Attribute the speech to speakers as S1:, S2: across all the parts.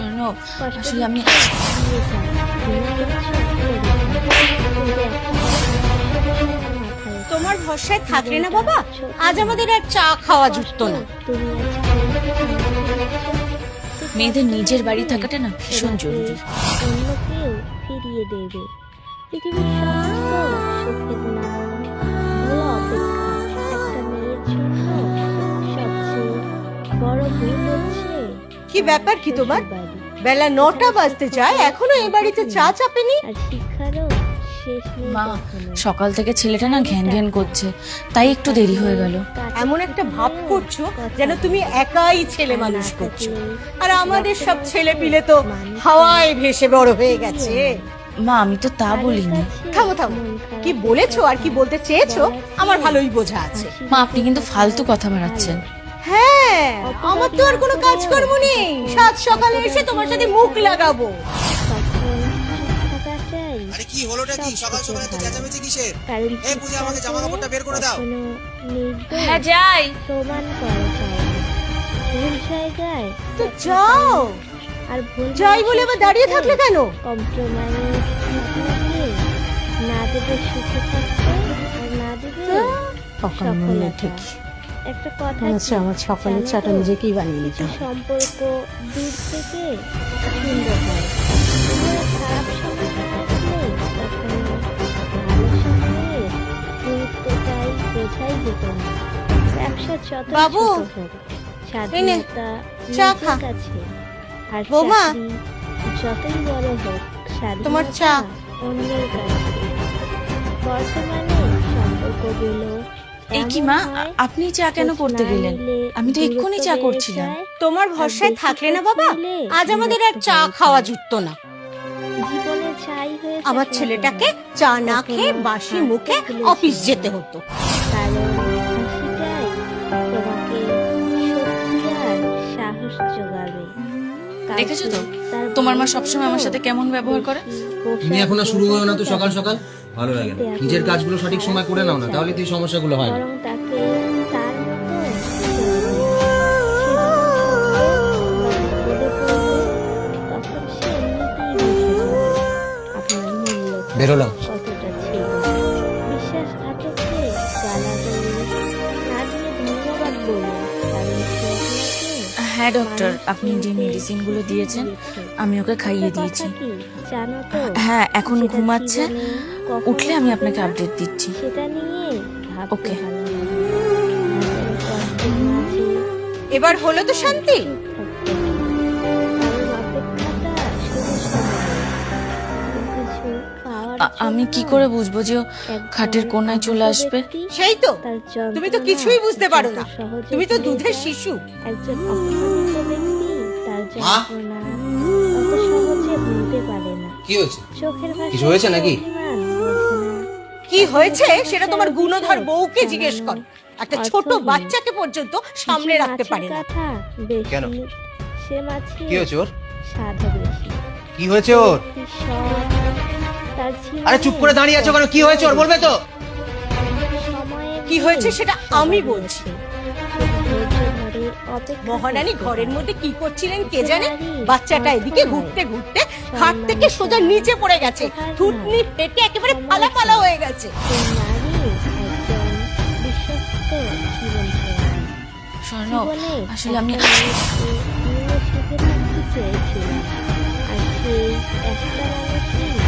S1: স্বর্ণ আসলে আমি
S2: তোমার ভরসায় থাকলে না বাবা। আজ আমাদের আর চা খাওয়া যুক্ত না।
S1: মেয়েদের নিজের বাড়ি থাকাটা না ভীষণ জরুরি।
S3: অন্য কেউ ফিরিয়ে দেবে। পৃথিবীর সমস্ত সুখের নাম হলো অপেক্ষা একটা মেয়ের জন্য সবচেয়ে বড় ভুল হচ্ছে
S2: কি ব্যাপার কি তোমার? বেলা নটা বাজতে যায় এখনও এই বাড়িতে চা চাপেনি?
S1: মা সকাল থেকে ছেলেটা না ঘ্যান ঘ্যান করছে তাই একটু দেরি হয়ে গেল।
S2: এমন একটা ভাব করছ যেন তুমি একাই ছেলে মানুষ করছ। আর আমাদের সব ছেলে পিলে তো হাওয়ায় ভেসে বড় হয়ে গেছে।
S1: মা আমি তো তা বলিনি।
S2: থামো থামো। কি বলেছ আর কি বলতে চেয়েছো আমার ভালোই বোঝা আছে।
S1: মা আপনি কিন্তু ফালতু কথা বাড়াচ্ছেন।
S2: হ্যাঁ আমার তো আর কোনো কাজকর্ম নেই। সাত সকালে এসে তোমার সাথে মুখ লাগাবো।
S3: থাকা
S4: আরে কি হলোটা কি? সকাল সকাল এত চেঁচামেচি কিসের? এই পূজা আমাকে জামা কাপড়টা বের করে দাও।
S1: হ্যাঁ যাই।
S3: প্রমাণ করা যায় ভুল জায়গায়
S2: তো যাও।
S3: আর ভুল
S2: যাই বলে আবার দাঁড়িয়ে থাকলে কেন?
S3: কম্প্রোমাইজ না দেবে সুখে থাকতে আর না দেবে
S2: সকাল ঠিকই।
S3: একটা কথা
S2: হচ্ছে আমার সকালের চাটা নিজেকেই বানিয়ে নিতে
S3: সম্পর্ক দূর থেকে সুন্দর হয়। খারাপ বোঝাই যেত না ব্যবসা যত
S2: বাবু,
S3: স্বাধীনতা
S2: চা
S3: নিজের। কাছে আর চাকরি যতই বড় হোক
S2: তোমার
S3: স্বাধীনতা
S2: চা।
S3: অন্যের কাছে। বর্তমানে সম্পর্কগুলো
S1: এই কি মা আপনি চা কেন করতে গেলেন? আমি তো এক্ষুনি চা করছিলাম
S2: তোমার ভরসায় থাকলে না বাবা? আজ আমাদের আর চা খাওয়া জুটতো না।
S3: জীবনে চাই
S2: আমার ছেলেটাকে চা না খেয়ে বাসি মুখে অফিস যেতে হতো।
S1: দেখেছ তো? তোমার মা সবসময় আমার সাথে কেমন ব্যবহার করে?
S4: তুমি এখনও শুরু করো না তো সকাল সকাল? ভালো লাগে না। নিজের কাজগুলো সঠিক সময় করে নাও না তাহলে তুই এই সমস্যাগুলো হয় না।
S3: বরং
S1: হ্যাঁ ডক্টর আপনি যে মেডিসিনগুলো দিয়েছেন আমি ওকে খাইয়ে দিয়েছি। হ্যাঁ এখন ঘুমাচ্ছে। উঠলে আমি আপনাকে আপডেট দিচ্ছি।
S3: সেটা নিয়ে
S1: ওকে।
S2: এবার হলো তো শান্তি।
S1: আমি কি করে বুঝব যে ও খাটের কোনায় চলে আসবে?
S2: সেই তো। তুমি তো কিছুই বুঝতে পারো না। তুমি তো দুধের শিশু।
S3: একজন অপমানিত ব্যক্তি তার যন্ত্রণা অত সহজে ভুলতে পারে না।
S4: কি হয়েছে?
S3: চোখের ভাষায়
S4: কিছু হয়েছে নাকি?
S2: কি হয়েছে? সেটা তোমার গুণধর বউকে জিজ্ঞেস কর। একটা ছোট বাচ্চাকে পর্যন্ত সামনে রাখতে পারে না।
S4: কেন?
S3: সে মাছে
S4: কি হয়েছে ওর?
S3: বেশি।
S4: কি হয়েছে ওর? আরে চুপ করে দাঁড়িয়ে আছো কেন কি হয়েছে ওর বলবে তো
S2: কি হয়েছে সেটা আমি বলছি। মহারানী ঘরের মধ্যে কি করছিলেন কে জানে বাচ্চাটা এদিকে ঘুরতে ঘুরতে খাট থেকে সোজা নিচে পড়ে গেছে থুতনি পেটে একেবারে ফালা ফালা হয়ে গেছে
S1: স্বর্ণ আসলে আমি
S3: চেয়েছিলাম আর সেই একটা মানুষই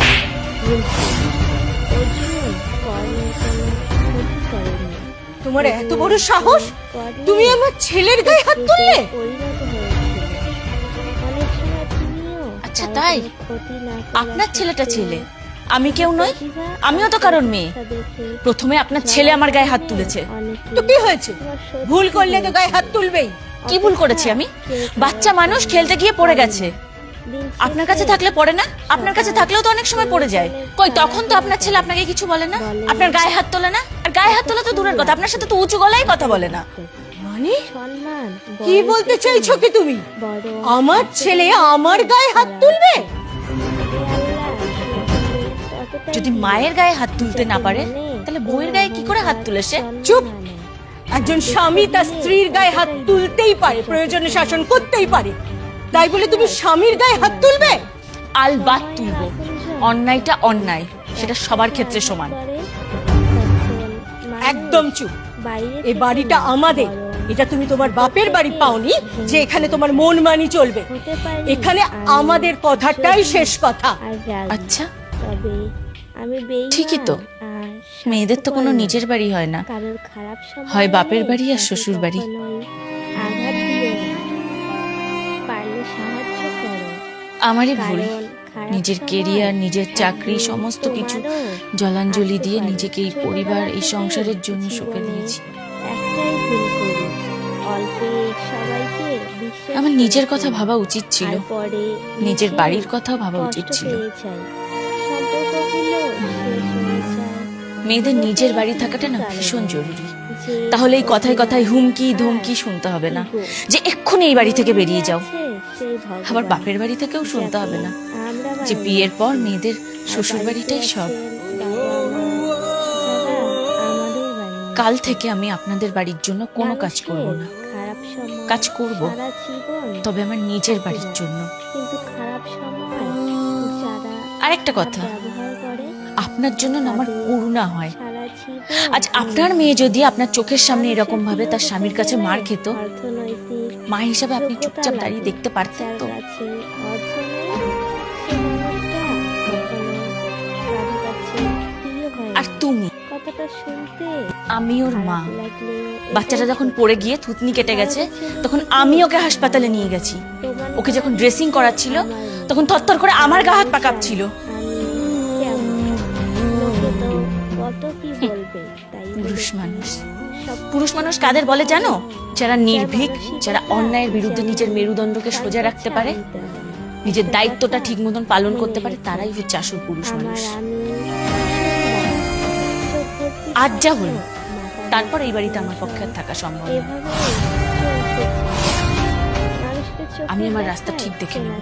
S2: তোমার এত বড় সাহস? তুমি আমার ছেলের গায়ে হাত তুললে?
S1: আচ্ছা, তাই? আপনার ছেলেটা ছেলে। আমি কেউ নই আমিও তো কারোর মেয়ে। প্রথমে আপনার ছেলে আমার গায়ে হাত তুলেছে।
S2: তো কি হয়েছে? ভুল করলে তো গায়ে হাত তুলবেই।
S1: কি ভুল করেছি আমি? বাচ্চা মানুষ খেলতে গিয়ে পড়ে গেছে। আপনার কাছে থাকলে পড়ে না? আপনার কাছে থাকলেও তো অনেক সময় পড়ে যায়। কই তখন তো আপনার ছেলে আপনাকে কিছু বলে না? আপনার গায়ে হাত তোলে না? আর গায়ে হাত তোলা তো দূরের কথা আপনার সাথে তো উঁচু গলায় কথা বলে না।
S2: মানে? কি বলতে চাইছো কি তুমি? আমার ছেলে আমার গায়ে হাত তুলবে?
S1: যদি মায়ের গায়ে হাত তুলতে না পারে তাহলে বউয়ের গায়ে কি করে হাত তুলে সে?
S2: চুপ! একজন স্বামী তার স্ত্রীর গায়ে হাত তুলতেই পারে প্রয়োজনে শাসন করতেই পারে। তাই বলে তুমি স্বামীর গায়ে হাত তুলবে?
S1: আল বাদ তুলবো। অন্যায়টা অন্যায় সেটা সবার ক্ষেত্রে সমান।
S2: একদম চুপ। এই বাড়িটা আমাদের। এটা তুমি তোমার বাপের বাড়ি পাওনি যে এখানে তোমার মন মানি চলবে। এখানে আমাদের কথাটাই শেষ কথা।
S1: আচ্ছা।
S3: আমি
S1: ঠিকই তো। মেয়েদের তো কোনো নিজের বাড়ি হয় না। হয় বাপের বাড়ি আর শ্বশুর বাড়ি। আমারই ভুল। নিজের কেরিয়ার নিজের চাকরি সমস্ত কিছু জলাঞ্জলি দিয়ে নিজেকে এই পরিবার এই সংসারের জন্য সঁপে দিয়েছি আমার নিজের কথা ভাবা উচিত ছিল। নিজের বাড়ির কথা ভাবা উচিত ছিল।
S3: হয়ে।
S1: মেয়েদের নিজের বাড়ি থাকাটা না ভীষণ জরুরি। তাহলে এই কথায় কথায় হুমকি
S3: আর
S1: ধমকি শুনতে হবে না। যে এক্ষুনি এই বাড়ি থেকে বেরিয়ে যাও। আবার বাপের বাড়ি থেকেও শুনতে হবে না যে বিয়ের পর মেয়েদের শ্বশুর বাড়িটাই সব কাল থেকে আমি আপনাদের বাড়ির জন্য কোনো কাজ করব না। কাজ করব তবে আমার নিজের বাড়ির জন্য। আরেকটা কথা আপনার জন্য না আমার করুণা হয়। আজ আপনার মেয়ে যদি আপনার চোখের সামনে এরকম ভাবে তার স্বামীর কাছে মার খেত মা হিসাবে আপনি চুপচাপ দাঁড়িয়ে দেখতে পারতেন তো? আর তুমি?
S3: কথাটা শুনতে
S1: আমি ওর মা। বাচ্চাটা যখন পড়ে গিয়ে থুতনি কেটে গেছে তখন আমি ওকে হাসপাতালে নিয়ে গেছি। ওকে যখন ড্রেসিং করাচ্ছিল তখন থরথর করে আমার গা হাত পা কাঁপছিল।
S3: আমি কেমন? লোকে তো কত কি বলবে তাই
S1: পুরুষ মানুষ পুরুষ মানুষ কাদের বলে জানো? যারা নির্ভীক যারা অন্যায়ের বিরুদ্ধে নিজের মেরুদণ্ডকে সোজা রাখতে পারে নিজের দায়িত্বটা ঠিক মতন পালন করতে পারে তারাই হচ্ছে আসল পুরুষ মানুষ। আজ যা হলো, তারপর এই বাড়িতে আমার পক্ষে আর থাকা সম্ভব আমি আমার রাস্তা ঠিক দেখে নেব।